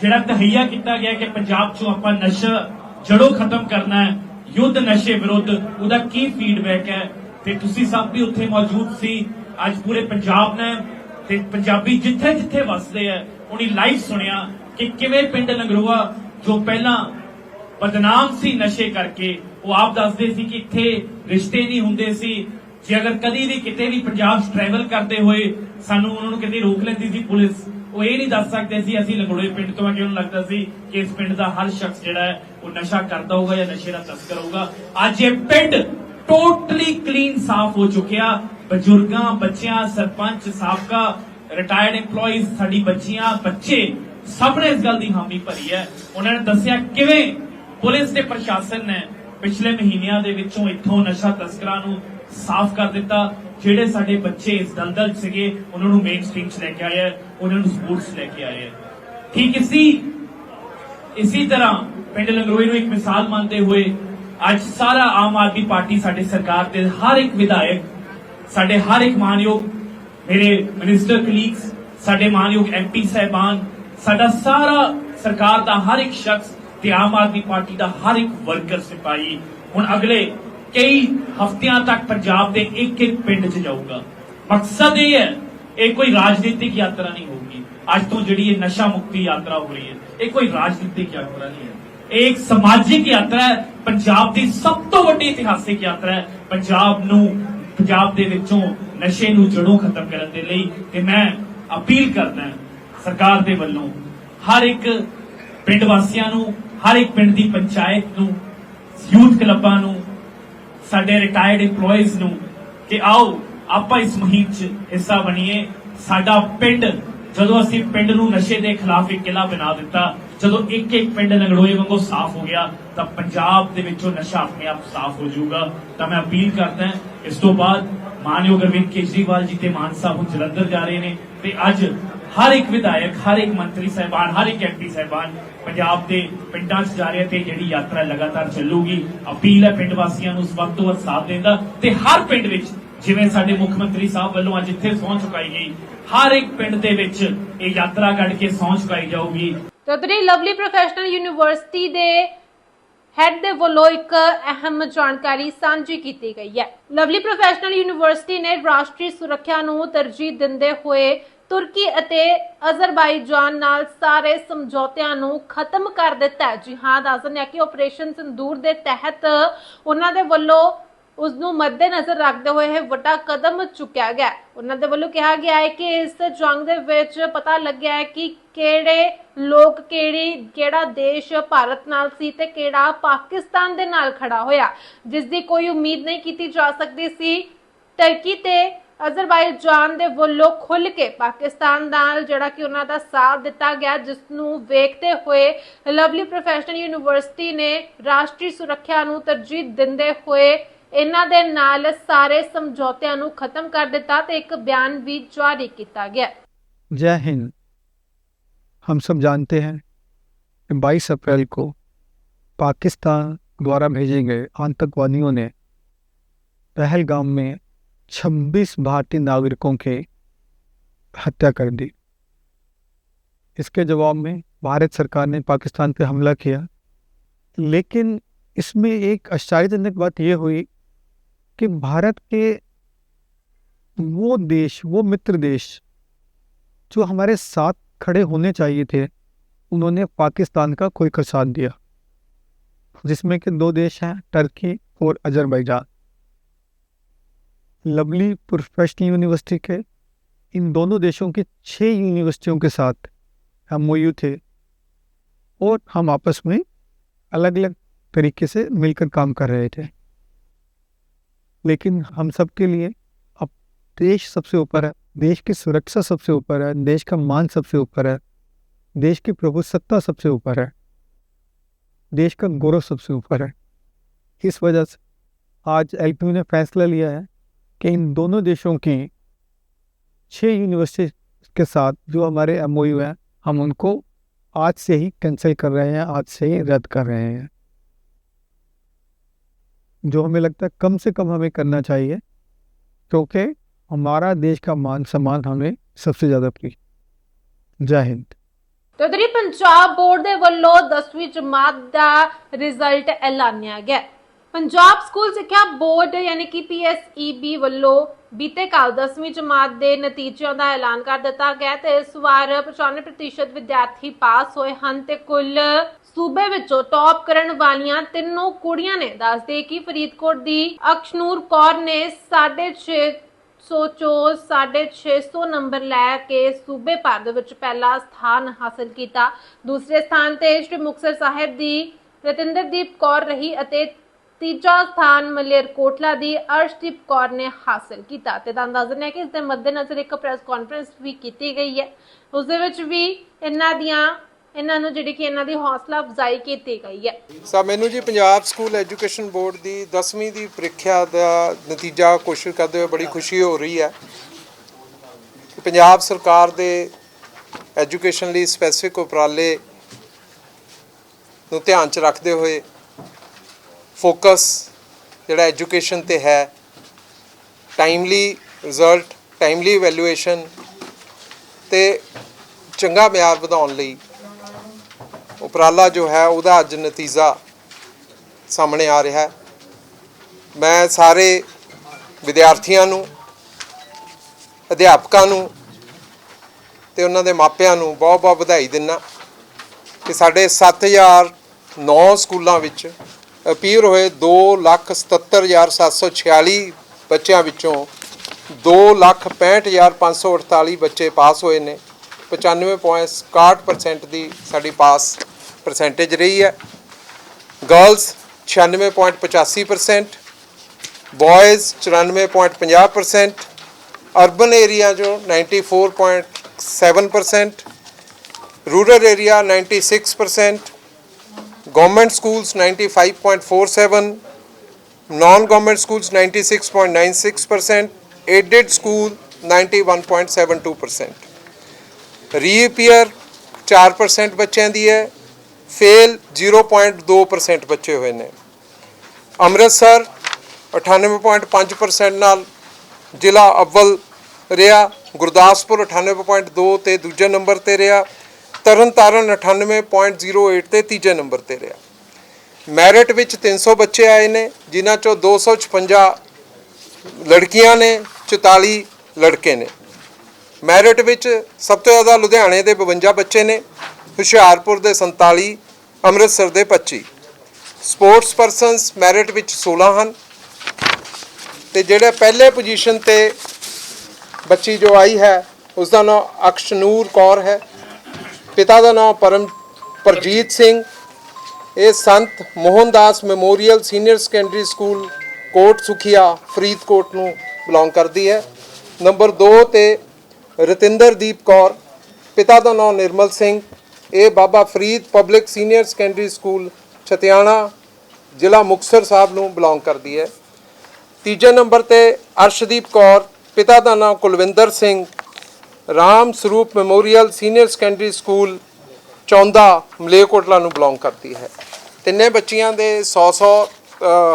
ਜਿਹੜਾ ਤਹਈਆ ਕੀਤਾ ਗਿਆ ਕਿ ਪੰਜਾਬ 'ਚੋਂ ਆਪਾਂ ਨਸ਼ਾ ਜੜੋਂ ਖਤਮ ਕਰਨਾ ਹੈ, ਯੁੱਧ ਨਸ਼ੇ ਵਿਰੁੱਧ, ਉਹਦਾ ਕੀ ਫੀਡਬੈਕ ਹੈ? ਤੇ ਤੁਸੀਂ ਸਭ ਵੀ ਉੱਥੇ ਮੌਜੂਦ ਸੀ, ਅੱਜ ਪੂਰੇ ਪੰਜਾਬ ਨੇ, ਤੇ ਪੰਜਾਬੀ ਜਿੱਥੇ ਜਿੱਥੇ ਵੱਸਦੇ ਆ, ਉਹਨੀ ਲਾਈਵ ਸੁਣਿਆ ਕਿ ਕਿਵੇਂ ਪਿੰਡ ਲੰਗਰੂਆ ਜੋ ਪਹਿਲਾਂ ਬਦਨਾਮ ਸੀ ਨਸ਼ੇ ਕਰਕੇ, ਉਹ ਆਪ ਦੱਸਦੇ ਸੀ ਕਿ ਇੱਥੇ ਰਿਸ਼ਤੇ ਨਹੀਂ ਹੁੰਦੇ ਸੀ ਜੇ ਅਗਰ ਕਦੀ ਵੀ ਕਿਤੇ ਵੀ ਪੰਜਾਬ 'ਚ ਟਰੈਵਲ ਕਰਦੇ ਹੋਏ ਸਾਨੂੰ ਉਹਨਾਂ ਨੂੰ ਕਿਤੇ ਰੋਕ ਲੈਂਦੀ ਸੀ ਪੁਲਿਸ, ਉਹ ਇਹ ਨਹੀਂ ਦੱਸ ਸਕਦੇ ਸੀ, ਅਸੀਂ ਲੰਗੜੋਏ ਪਿੰਡ ਤੋਂ ਆ ਕਿ ਉਹਨੂੰ ਲੱਗਦਾ ਸੀ ਕਿ ਇਸ ਪਿੰਡ ਦਾ ਹਰ ਸ਼ਖਸ ਜਿਹੜਾ ਹੈ, ਉਹ ਨਸ਼ਾ ਕਰਦਾ ਹੋਊਗਾ ਜਾਂ ਨਸ਼ੇ ਦਾ ਤਸਕਰ ਹੋਊਗਾ। ਅੱਜ ਇਹ ਪਿੰਡ ਟੋਟਲੀ ਕਲੀਨ ਸਾਫ਼ ਹੋ ਚੁੱਕਿਆ। ਬਜ਼ੁਰਗਾਂ, ਬੱਚਿਆਂ, ਸਰਪੰਚ, ਸਾਬਕਾ ਰਿਟਾਇਰਡ EMPLOYEES, ਸਾਡੀ ਬੱਚੀਆਂ, ਬੱਚੇ, ਸਭ ਨੇ ਇਸ ਗੱਲ ਦੀ ਹਾਮੀ ਭਰੀ ਹੈ। ਉਹਨਾਂ ਨੇ ਦੱਸਿਆ ਕਿਵੇਂ ਪੁਲਿਸ ਤੇ ਪ੍ਰਸ਼ਾਸਨ ਨੇ ਪਿਛਲੇ ਮਹੀਨਿਆਂ ਦੇ ਵਿੱਚੋਂ ਇੱਥੋਂ ਨਸ਼ਾ ਤਸਕਰਾਂ ਨੂੰ ਸਾਫ਼ ਕਰ ਦਿੱਤਾ। ਜਿਹੜੇ ਸਾਡੇ ਬੱਚੇ ਇਸ ਦਲਦਲ 'ਚ ਸੀਗੇ, ਉਹਨਾਂ ਨੂੰ ਮੇਨ ਸਟ੍ਰੀਮ 'ਚ ਲੈ ਕੇ ਆਏ ਉਹਨਾਂ ਨੂੰ ਸਪੋਰਟਸ ਲੈ ਕੇ ਆਏ ਠੀਕ ਇਸੀ ਇਸੀ ਤਰ੍ਹਾਂ ਪਿੰਡ ਲੰਗਰੋਈ ਨੂੰ ਇੱਕ ਮਿਸਾਲ ਮੰਨਦੇ ਹੋਏ ਅੱਜ ਸਾਰਾ ਆਮ ਆਦਮੀ ਪਾਰਟੀ ਸਾਡੇ ਸਰਕਾਰ ਦੇ ਹਰ ਇੱਕ ਵਿਧਾਇਕ, ਸਾਡੇ ਹਰ ਇੱਕ ਮਾਨਯੋਗ, ਮੇਰੇ ਮਿਨਿਸਟਰ ਕਲੀਗਸ ਸਾਡੇ ਮਾਨਯੋਗ ਐਮਪੀ ਸਹਿਬਾਨ, ਸਾਡਾ ਸਾਰਾ ਸਰਕਾਰ ਦਾ ਹਰ ਇੱਕ ਸ਼ਖਸ ਤੇ ਆਮ ਆਦਮੀ ਪਾਰਟੀ ਦਾ ਹਰ ਇੱਕ ਵਰਕਰ ਸਿਪਾਹੀ। ਹੁਣ ਅਗਲੇ ਕਈ ਹਫ਼ਤਿਆਂ ਤੱਕ ਪੰਜਾਬ ਦੇ ਇੱਕ ਇੱਕ ਪਿੰਡ 'ਚ ਜਾਊਗਾ। ਮਕਸਦ ਇਹ ਹੈ, ਇਹ ਕੋਈ ਰਾਜਨੀਤਿਕ ਯਾਤਰਾ ਨਹੀਂ ਹੋਊਗੀ। ਅੱਜ ਤੋਂ ਜਿਹੜੀ ਇਹ ਨਸ਼ਾ ਮੁਕਤੀ ਯਾਤਰਾ ਹੋ ਰਹੀ ਹੈ, ਇਹ ਕੋਈ ਰਾਜਨੀਤਿਕ ਯਾਤਰਾ ਨਹੀਂ ਹੈ। ਇਹ ਇੱਕ ਸਮਾਜਿਕ ਯਾਤਰਾ ਹੈ, ਪੰਜਾਬ ਦੀ ਸਭ ਤੋਂ ਵੱਡੀ ਇਤਿਹਾਸਿਕ ਯਾਤਰਾ ਹੈ। ਪੰਜਾਬ ਨੂੰ, ਪੰਜਾਬ ਦੇ ਵਿੱਚੋਂ ਨਸ਼ੇ ਨੂੰ ਜੜੋਂ ਖਤਮ ਕਰਨ ਦੇ ਲਈ ਤੇ ਮੈਂ ਅਪੀਲ ਕਰਦਾ ਸਰਕਾਰ ਦੇ ਵੱਲੋਂ ਹਰ ਇੱਕ ਪਿੰਡ ਵਾਸੀਆਂ ਨੂੰ, ਹਰ ਇੱਕ ਪਿੰਡ ਦੀ ਪੰਚਾਇਤ ਨੂੰ, ਯੂਥ ਕਲੱਬਾਂ ਨੂੰ ਸਾਡੇ ਰਿਟਾਇਰਡ EMPLOYEES ਨੂੰ ਕਿ ਆਓ, ਆਪਾਂ ਇਸ ਮੁਹਿੰਮ 'ਚ ਹਿੱਸਾ ਬਣੀਏ। ਸਾਡਾ ਪਿੰਡ, ਜਦੋਂ ਅਸੀਂ ਪਿੰਡ ਨੂੰ ਨਸ਼ੇ ਦੇ ਖਿਲਾਫ ਇੱਕ ਕਿਲਾ ਬਣਾ ਦਿੱਤਾ, ਜਦੋਂ ਇੱਕ ਇੱਕ ਪਿੰਡ ਲੰਗੜੋਏ ਵਾਂਗੂ ਸਾਫ਼ ਹੋ ਗਿਆ, ਤਾਂ ਪੰਜਾਬ ਦੇ ਵਿੱਚੋਂ ਨਸ਼ਾ ਆਪਣੇ ਆਪ ਸਾਫ਼ ਹੋ ਜਾਊਗਾ। ਤਾਂ ਮੈਂ ਅਪੀਲ ਕਰਦਾ ਇਸ ਤੋਂ ਬਾਅਦ ਮਾਨਯੋਗ ਅਰਵਿੰਦ ਕੇਜਰੀਵਾਲ ਜੀ ਤੇ ਮਾਨ ਸਾਹਿਬ ਹੁਣ ਜਲੰਧਰ ਜਾ ਰਹੇ ਨੇ ਤੇ ਅੱਜ ਹਰ ਇੱਕ ਵਿਧਾਇਕ, ਹਰ ਇੱਕ ਮੰਤਰੀ ਸਾਹਿਬਾਨ, ਹਰ ਇੱਕ ਐਮਪੀ ਸਾਹਿਬਾਨ ਪੰਜਾਬ ਦੇ ਪਿੰਡਾਂ 'ਚ ਜਾ ਰਹੇ ਤੇ ਜਿਹੜੀ ਯਾਤਰਾ ਲਗਾਤਾਰ ਚੱਲੂਗੀ। ਅਪੀਲ ਹੈ ਪਿੰਡ ਵਾਸੀਆਂ ਨੂੰ ਉਸ ਵਕਤ ਤੋਂ ਵੱਧ ਸਾਥ ਦੇਣ ਦਾ ਤੇ ਹਰ ਪਿੰਡ ਵਿੱਚ, ਜਿਵੇਂ ਸਾਡੇ ਮੁੱਖ ਮੰਤਰੀ ਸਾਹਿਬ ਵੱਲੋਂ ਅੱਜ ਇੱਥੇ ਸਹੁੰ ਚੁਕਾਈ ਗਈ, ਹਰ ਇੱਕ ਪਿੰਡ ਦੇ ਵਿੱਚ ਇਹ ਯਾਤਰਾ ਕੱਢ ਕੇ ਸਹੁੰ ਚੁਕਾਈ ਜਾਊਗੀ। ਤਦਰੀ ਲਵਲੀ ਪ੍ਰੋਫੈਸ਼ਨਲ ਯੂਨੀਵਰਸਿਟੀ ਦੇ ਹੈੱਡ ਦੇ ਵੱਲੋਂ ਇੱਕ ਅਹਿਮ ਜਾਣਕਾਰੀ ਸਾਂਝੀ ਕੀਤੀ ਗਈ ਹੈ। ਲਵਲੀ ਪ੍ਰੋਫੈਸ਼ਨਲ ਯੂਨੀਵਰਸਿਟੀ ਨੇ ਰਾਸ਼ਟਰੀ ਸੁਰੱਖਿਆ ਨੂੰ ਤਰਜੀਹ ਦਿੰਦੇ ਹੋਏ ਤੁਰਕੀ ਅਤੇ ਅਜ਼ਰਬਾਈਜਾਨ ਨਾਲ ਸਾਰੇ ਸਮਝੌਤਿਆਂ ਨੂੰ ਖਤਮ ਕਰ ਦਿੱਤਾ ਜੀ ਹਾਂ ਦੱਸ ਦਿੰਦੇ ਹਾਂ ਕਿ ਆਪਰੇਸ਼ਨ ਸੰਦੂਰ ਦੇ ਤਹਿਤ ਉਹਨਾਂ ਦੇ ਵੱਲੋਂ ਉਸ ਨੂੰ ਮੱਦੇਨਜ਼ਰ ਰੱਖਦੇ ਹੋਏ ਇਹ ਵੱਡਾ ਕਦਮ ਚੁੱਕਿਆ ਗਿਆ ਉਹਨਾਂ ਦੇ ਵੱਲੋਂ ਕਿਹਾ ਗਿਆ ਹੈ ਕਿ ਇਸ ਜੰਗ ਦੇ ਵਿੱਚ ਪਤਾ ਲੱਗਿਆ ਹੈ ਕਿ ਕਿਹੜੇ ਲੋਕ ਕਿਹੜੀ, ਕਿਹੜਾ ਦੇਸ਼ ਭਾਰਤ ਨਾਲ ਸੀ ਤੇ ਕਿਹੜਾ ਪਾਕਿਸਤਾਨ ਦੇ ਨਾਲ ਖੜਾ ਹੋਇਆ। ਜਿਸ ਦੀ ਕੋਈ ਉਮੀਦ ਨਹੀਂ ਕੀਤੀ ਜਾ ਸਕਦੀ ਸੀ। ਟਰਕੀ ਤੇ ਅਜ਼ਰਬਾਈਜਾਨ ਦੇ ਵੱਲੋਂ ਖੁੱਲ ਕੇ ਪਾਕਿਸਤਾਨ ਨਾਲ ਜਿਹੜਾ ਕਿ ਉਹਨਾਂ ਦਾ ਸਾਥ ਦਿੱਤਾ ਗਿਆ ਜਿਸ ਨੂੰ ਵੇਖਦੇ ਹੋਏ ਲਵਲੀ ਪ੍ਰੋਫੈਸ਼ਨਲ ਯੂਨੀਵਰਸਿਟੀ ਨੇ ਰਾਸ਼ਟਰੀ ਸੁਰੱਖਿਆ ਨੂੰ ਤਰਜੀਹ ਦਿੰਦੇ ਹੋਏ ਇਹਨਾਂ ਦੇ ਨਾਲ ਸਾਰੇ ਸਮਝੌਤਿਆਂ ਨੂੰ ਖਤਮ ਕਰ ਦਿੱਤਾ ਤੇ ਇੱਕ ਬਿਆਨ ਵੀ ਜਾਰੀ ਕੀਤਾ ਗਿਆ जय हिंद हम सब जानते हैं कि 22 अप्रैल को पाकिस्तान द्वारा भेजे गए आतंकवादियों ने पहलगाम में 26 भारतीय नागरिकों के हत्या कर दी। इसके जवाब में भारत सरकार ने पाकिस्तान पर हमला किया। लेकिन इसमें एक आश्चर्यजनक बात यह हुई कि भारत के वो देश, वो मित्र देश जो हमारे साथ खड़े होने चाहिए थे, उन्होंने पाकिस्तान का कोई कर साथ दिया। जिसमें कि दो देश हैं, टर्की और अजरबैजान। लवली प्रोफेशनल यूनिवर्सिटी के इन दोनों देशों की छह यूनिवर्सिटियों के साथ हम थे। और हम आपस में अलग अलग तरीके से मिलकर काम कर रहे थे। लेकिन हम सब के लिए अब देश सबसे ऊपर है, देश की सुरक्षा सबसे ऊपर है, देश का मान सबसे ऊपर है, देश की प्रभुसत्ता सबसे ऊपर है, देश का गौरव सबसे ऊपर है। इस वजह से आज एल ने फैसला लिया है कि इन दोनों देशों की छह यूनिवर्सिटी के साथ जो हमारे एम हैं हम उनको आज से ही कैंसिल कर रहे हैं आज से ही रद्द कर रहे हैं जो हमें लगता है कम से कम हमें करना चाहिए क्योंकि हमारा देश का मान सम्मान हमें सबसे ज़्यादा प्रिय जय हिंद ਤਦਰੀ ਪੰਜਾਬ ਬੋਰਡ ਦੇ ਵੱਲੋਂ 10ਵੀਂ ਜਮਾਤ ਦਾ ਰਿਜ਼ਲਟ ਐਲਾਨਿਆ ਗਿਆ ਹੈ। ਪੰਜਾਬ ਸਕੂਲ ਸਿੱਖਿਆ ਬੋਰਡ ਯਾਨੀ ਕਿ PSEB ਵੱਲੋਂ ਬੀਤੇ ਕੱਲ 10ਵੀਂ ਜਮਾਤ ਦੇ ਨਤੀਜਿਆਂ ਦਾ ਐਲਾਨ ਕਰ ਦਿੱਤਾ ਗਿਆ ਤੇ ਇਸ ਵਾਰ 95% ਵਿਦਿਆਰਥੀ ਪਾਸ ਹੋਏ ਹਨ ਤੇ ਕੁੱਲ ਸੂਬੇ ਵਿੱਚੋਂ ਟੌਪ ਕਰਨ ਵਾਲੀਆਂ ਤਿੰਨੋਂ ਕੁੜੀਆਂ ਨੇ। ਦੱਸਦੇ ਕਿ ਫਰੀਦਕੋਟ ਦੀ ਅਕਸ਼ਨੂਰ ਕੌਰ ਨੇ 6.5 ਸੌ ਚੋਂ 650 ਨੰਬਰ ਲੈ ਕੇ ਸੂਬੇ ਭਰ ਦੇ ਵਿੱਚ ਪਹਿਲਾ ਸਥਾਨ ਹਾਸਲ ਕੀਤਾ। ਦੂਸਰੇ ਸਥਾਨ ਤੇ ਸ਼੍ਰੀ ਮੁਕਤਸਰ ਸਾਹਿਬ ਦੀ ਰਤਿੰਦਰਦੀਪ ਕੌਰ ਰਹੀ ਅਤੇ ਤੀਜਾ ਸਥਾਨ ਮਲੇਰਕੋਟਲਾ ਦੀ ਅਰਸ਼ਦੀਪ ਕੌਰ ਨੇ ਹਾਸਲ ਕੀਤਾ ਤੇ ਤਾਂ ਦੱਸ ਦਿੰਦੇ ਕਿ ਇਸ ਦੇ ਮੱਦੇਨਜ਼ਰ ਇੱਕ ਪ੍ਰੈਸ ਕਾਨਫਰੰਸ ਵੀ ਕੀਤੀ ਗਈ ਹੈ। ਉਸ ਦੇ ਵਿੱਚ ਵੀ ਇਹਨਾਂ ਦੀਆਂ, ਇਹਨਾਂ ਨੂੰ ਜਿਹੜੀ ਕਿ ਇਹਨਾਂ ਦੀ ਹੌਸਲਾ ਅਫਜ਼ਾਈ ਕੀਤੀ ਗਈ ਹੈ। ਸਾ ਮੈਨੂੰ ਜੀ ਪੰਜਾਬ ਸਕੂਲ ਐਜੂਕੇਸ਼ਨ ਬੋਰਡ ਦੀ 10ਵੀਂ ਦੀ ਪ੍ਰੀਖਿਆ ਦਾ ਨਤੀਜਾ ਕੋਸ਼ਿਸ਼ ਕਰਦੇ ਹੋਏ ਬੜੀ ਖੁਸ਼ੀ ਹੋ ਰਹੀ ਹੈ। ਪੰਜਾਬ ਸਰਕਾਰ ਦੇ ਐਜੂਕੇਸ਼ਨ ਲਈ ਸਪੈਸਿਫਿਕ ਉਪਰਾਲੇ ਨੂੰ ਧਿਆਨ 'ਚ ਰੱਖਦੇ ਹੋਏ ਫੋਕਸ ਜਿਹੜਾ ਐਜੂਕੇਸ਼ਨ ਤੇ ਹੈ ਟਾਈਮਲੀ ਰਿਜ਼ਲਟ ਟਾਈਮਲੀ ਇਵੈਲੂਏਸ਼ਨ ਤੇ ਚੰਗਾ ਮਿਆਰ ਵਧਾਉਣ ਲਈ ਉਪਰਾਲਾ ਜੋ ਹੈ ਉਹਦਾ ਅੱਜ ਨਤੀਜਾ ਸਾਹਮਣੇ ਆ ਰਿਹਾ ਹੈ। ਮੈਂ ਸਾਰੇ ਵਿਦਿਆਰਥੀਆਂ ਨੂੰ, ਅਧਿਆਪਕਾਂ ਨੂੰ ਤੇ ਉਹਨਾਂ ਦੇ ਮਾਪਿਆਂ ਨੂੰ ਬਹੁਤ-ਬਹੁਤ ਵਧਾਈ ਦਿੰਦਾ ਕਿ ਸਾਡੇ 7000 9 ਸਕੂਲਾਂ ਵਿੱਚ ਅਪੀਅਰ ਹੋਏ 277746 ਬੱਚਿਆਂ ਵਿੱਚੋਂ 265548 ਬੱਚੇ ਪਾਸ ਹੋਏ ਨੇ। 95.61% ਦੀ ਸਾਡੀ ਪਾਸ ਪਰਸੈਂਟੇਜ ਰਹੀ ਹੈ। ਗਰਲਸ 96.85% ਬॉयਜ਼ 94.50% ਅਰਬਨ ਏਰੀਆ ਜੋ 94.7% rural area 96% government schools 95.47 non government schools 96.96% aided school 91.72% reappear 4% ਬੱਚਿਆਂ ਦੀ ਹੈ ਫੇਲ 0.2% ਬੱਚੇ ਹੋਏ ਨੇ। ਅੰਮ੍ਰਿਤਸਰ 98.5% ਨਾਲ ਜ਼ਿਲ੍ਹਾ ਅਵਲ ਰਿਹਾ, ਗੁਰਦਾਸਪੁਰ 98.2 ਤੇ ਦੂਜੇ ਨੰਬਰ ਤੇ ਰਿਹਾ। ਤਰਨਤਾਰਨ 98.08 ਤੇ ਤੀਜੇ ਨੰਬਰ ਤੇ ਰਿਹਾ। ਮੈਰਿਟ ਵਿੱਚ 300 ਬੱਚੇ ਆਏ ਨੇ, ਜਿਨ੍ਹਾਂ ਚੋਂ 256 ਲੜਕੀਆਂ ਨੇ 44 ਲੜਕੇ ਨੇ। ਮੈਰਿਟ ਵਿੱਚ ਸਭ ਤੋਂ ਜ਼ਿਆਦਾ ਲੁਧਿਆਣੇ ਦੇ 52 ਬੱਚੇ ਨੇ, ਹੁਸ਼ਿਆਰਪੁਰ ਦੇ 47 ਅੰਮ੍ਰਿਤਸਰ ਦੇ 25 ਸਪੋਰਟਸ ਪਰਸਨਸ ਮੈਰਿਟ ਵਿੱਚ 16 ਹਨ। ਤੇ ਜਿਹੜੇ ਪਹਿਲੇ ਪੋਜੀਸ਼ਨ ਤੇ ਬੱਚੀ ਜੋ ਆਈ ਹੈ ਉਸ ਦਾ ਨਾਮ ਅਕਸ਼ਨੂਰ ਕੌਰ ਹੈ। ਪਿਤਾ ਦਾ ਨਾਮ ਪਰਮ ਪਰਜੀਤ ਸਿੰਘ। ਇਹ Sant Mohandas memorial senior secondary school Kot Sukhia, Faridkot ਨੂੰ ਬਿਲੋਂਗ ਕਰਦੀ ਹੈ। ਨੰਬਰ 2 ਤੇ ਰਤਿੰਦਰਦੀਪ ਕੌਰ, ਪਿਤਾ ਦਾ ਨਾਮ ਨਿਰਮਲ ਸਿੰਘ। ਇਹ Baba Farid public senior secondary school, Chhatiana, ਜ਼ਿਲ੍ਹਾ ਮੁਕਤਸਰ ਸਾਹਿਬ ਨੂੰ ਬਿਲੋਂਗ ਕਰਦੀ ਹੈ। ਤੀਜੇ ਨੰਬਰ ਤੇ ਅਰਸ਼ਦੀਪ ਕੌਰ, ਪਿਤਾ ਦਾ ਨਾਮ Kulwinder Singh. Ram Sarup memorial senior secondary school Chaunda Malerkotla ਨੂੰ ਬਿਲੋਂਗ ਕਰਦੀ ਹੈ। ਤਿੰਨੇ ਬੱਚੀਆਂ ਦੇ 100 100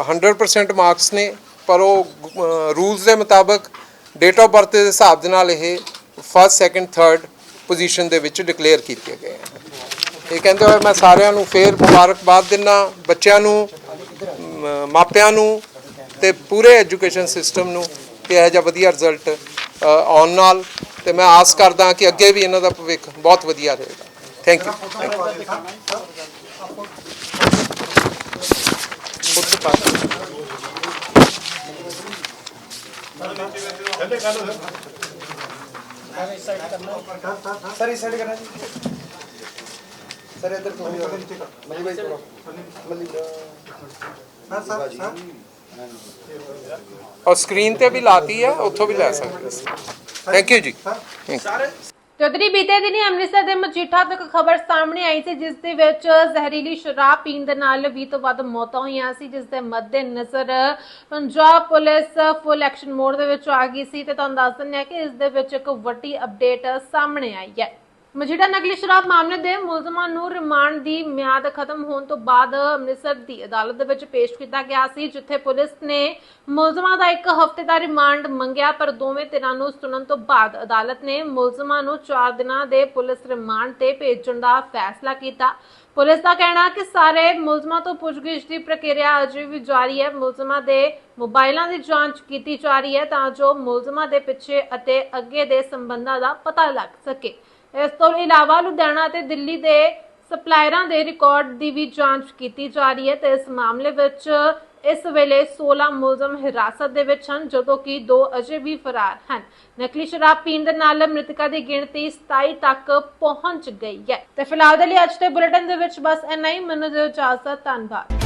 100% ਮਾਰਕਸ ਨੇ, ਪਰ ਉਹ ਰੂਲਸ ਦੇ ਮੁਤਾਬਕ ਡੇਟ ਆਫ ਬਰਥ ਦੇ ਹਿਸਾਬ ਦੇ ਨਾਲ ਇਹ ਫਸਟ ਸੈਕੰਡ ਥਰਡ ਪੋਜੀਸ਼ਨ ਦੇ ਵਿੱਚ ਡਿਕਲੇਅਰ ਕੀਤੇ ਗਏ ਇਹ ਕਹਿੰਦੇ ਹੋਏ ਮੈਂ ਸਾਰਿਆਂ ਨੂੰ ਫੇਰ ਮੁਬਾਰਕਬਾਦ ਦਿੰਦਾ, ਬੱਚਿਆਂ ਨੂੰ ਮਾਪਿਆਂ ਨੂੰ ਤੇ ਪੂਰੇ ਐਜੂਕੇਸ਼ਨ ਸਿਸਟਮ ਨੂੰ ਕਿ ਇਹ ਜਿਹਾ ਵਧੀਆ ਰਿਜ਼ਲਟ ਆਉਣ ਨਾਲ ਤੇ ਮੈਂ ਆਸ ਕਰਦਾ ਕਿ ਅੱਗੇ ਵੀ ਇਹਨਾਂ ਦਾ ਭਵਿੱਖ ਬਹੁਤ ਵਧੀਆ ਰਹੇਗਾ। ਥੈਂਕ ਯੂ ਸਰ ਇਸ ਸਾਈਡ ਕਰਨਾ ਜੀ। ਸਰ ਤੋਂ ਮਲੀ ਬਾਈ ਮਲੀ ਸਰ ਸਰ। ਔਰ ਸਕਰੀਨ ਤੇ ਵੀ ਲਾਤੀ ਹੈ, ਉੱਥੋਂ ਵੀ ਲੈ ਸਕਦੇ ਥੈਂਕ ਯੂ ਜੀ। ਚੌਧਰੀ, ਬੀਤੇ ਦਿਨੀ ਅੰਮ੍ਰਿਤਸਰ ਦੇ ਮਜੀਠਾ ਤੋਂ ਇੱਕ ਖਬਰ ਸਾਹਮਣੇ ਆਈ ਸੀ, ਜਿਸ ਦੇ ਵਿੱਚ ਜ਼ਹਿਰੀਲੀ ਸ਼ਰਾਬ ਪੀਣ ਦੇ ਨਾਲ 20 ਤੋਂ ਵੱਧ ਮੌਤਾਂ ਹੋਈਆਂ ਸੀ, ਜਿਸ ਦੇ ਮੱਦੇ ਨਜ਼ਰ Punjab police full action mode ਦੇ ਵਿੱਚ ਆ ਗਈ ਸੀ। ਤੇ ਤੁਹਾਨੂੰ ਦੱਸ ਦਿੰਦੇ ਹਾਂ ਕਿ ਇਸ ਦੇ ਵਿੱਚ ਇੱਕ ਵੱਡੀ ਅਪਡੇਟ ਸਾਹਮਣੇ ਆਈ ਹੈ। ਮਜੀਠਾ ਨਕਲੀ ਸ਼ਰਾਬ ਮਾਮਲੇ ਦੇ ਮੁਲਜ਼ਮਾਂ ਨੂੰ ਰਿਮਾਂਡ ਦੀ ਮਿਆਦ ਖਤਮ ਹੋਣ ਤੋਂ ਬਾਅਦ ਅੰਮ੍ਰਿਤਸਰ ਦੀ ਅਦਾਲਤ ਦੇ ਵਿੱਚ ਪੇਸ਼ ਕੀਤਾ ਗਿਆ ਸੀ, ਜਿੱਥੇ ਪੁਲਿਸ ਨੇ ਮੁਲਜ਼ਮਾਂ ਦਾ ਇੱਕ ਹਫ਼ਤੇ ਦਾ ਰਿਮਾਂਡ ਮੰਗਿਆ, ਪਰ ਦੋਵੇਂ ਧਿਰਾਂ ਨੂੰ ਸੁਣਨ ਤੋਂ ਬਾਅਦ ਅਦਾਲਤ ਨੇ ਮੁਲਜ਼ਮਾਂ ਨੂੰ 4 ਦਿਨਾਂ ਦੇ ਪੁਲਿਸ ਰਿਮਾਂਡ ਤੇ ਭੇਜਣ ਦਾ ਫੈਸਲਾ ਕੀਤਾ। ਪੁਲਿਸ ਦਾ ਕਹਿਣਾ ਕਿ ਸਾਰੇ ਮੁਲਜ਼ਮਾਂ ਤੋਂ ਪੁੱਛਗਿੱਛ ਦੀ ਪ੍ਰਕਿਰਿਆ ਅਜੇ ਵੀ ਜਾਰੀ ਹੈ। ਮੁਲਜ਼ਮਾਂ ਦੇ ਮੋਬਾਈਲਾਂ ਦੀ ਜਾਂਚ ਕੀਤੀ ਜਾ ਰਹੀ ਹੈ ਤਾਂ ਜੋ ਮੁਲਜ਼ਮਾਂ ਦੇ ਪਿੱਛੇ ਅਤੇ ਅੱਗੇ ਦੇ ਸੰਬੰਧਾਂ ਦਾ ਪਤਾ ਲੱਗ ਸਕੇ। ਇਸ ਤੋਂ ਇਲਾਵਾ ਲੁਧਿਆਣਾ ਅਤੇ ਦਿੱਲੀ ਦੇ ਸਪਲਾਇਰਾਂ ਦੇ ਰਿਕਾਰਡ ਦੀ ਵੀ ਜਾਂਚ ਕੀਤੀ ਜਾ ਰਹੀ ਹੈ ਤੇ ਇਸ ਮਾਮਲੇ ਵਿੱਚ ਇਸ ਵੇਲੇ 16 ਮੁਲਜ਼ਮ ਹਿਰਾਸਤ ਦੇ ਵਿੱਚ ਹਨ, ਜਦੋਂ ਕਿ ਦੋ ਅਜੇ ਵੀ ਫਰਾਰ ਹਨ। ਨਕਲੀ ਸ਼ਰਾਬ ਪੀਣ ਦੇ ਨਾਲ ਮ੍ਰਿਤਕਾਂ ਦੀ ਗਿਣਤੀ 27 ਤੱਕ ਪਹੁੰਚ ਗਈ ਹੈ। ਤੇ ਫਿਲਹਾਲ ਦੇ ਲਈ ਅੱਜ ਦੇ ਬੁਲੇਟਿਨ ਦੇ ਵਿੱਚ ਬਸ ਇੰਨਾ ਹੀ। ਮੈਨੂੰ ਦਿਓ ਇਜਾਜ਼ਤ, ਧੰਨਵਾਦ।